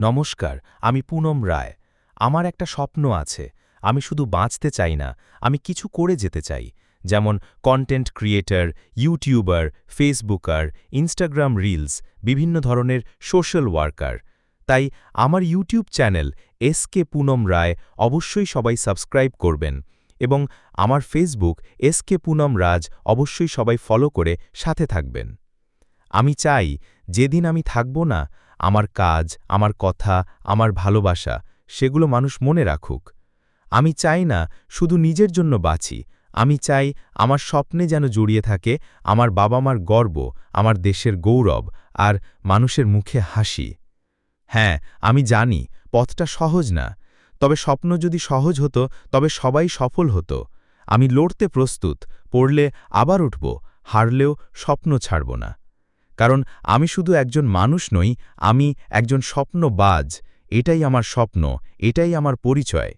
নমস্কার, আমি পুনম রায়। আমার একটা স্বপ্ন আছে। আমি শুধু বাঁচতে চাই না, আমি কিছু করে যেতে চাই। যেমন content creator YouTuber Facebooker Instagram reels বিভিন্ন ধরনের সোশ্যাল ওয়ার্কার তাই আমার YouTube channel S K Poonam Roy অবশ্যই সবাই সাবস্ক্রাইব করবেন এবং আমার Facebook S K Poonam Raj অবশ্যই সবাই ফলো করে সাথে থাকবেন। আমি চাই, যেদিন আমি থাকব না আমার কাজ, আমার কথা, আমার ভালোবাসা, সেগুলো মানুষ মনে রাখুক। আমি চাই না শুধু নিজের জন্য বাঁচি। আমি চাই আমার স্বপ্নে যেন জড়িয়ে থাকে আমার বাবা মার গর্ব, আমার দেশের গৌরব আর মানুষের মুখে হাসি। হ্যাঁ আমি জানি পথটা সহজ না। তবে স্বপ্ন যদি সহজ হতো, তবে সবাই সফল হতো। আমি লড়তে প্রস্তুত, পড়লে আবার উঠব, হারলেও স্বপ্ন ছাড়ব না। কারণ আমি শুধু একজন মানুষ নই, আমি একজন স্বপ্নবাজ। এটাই আমার স্বপ্ন, এটাই আমার পরিচয়।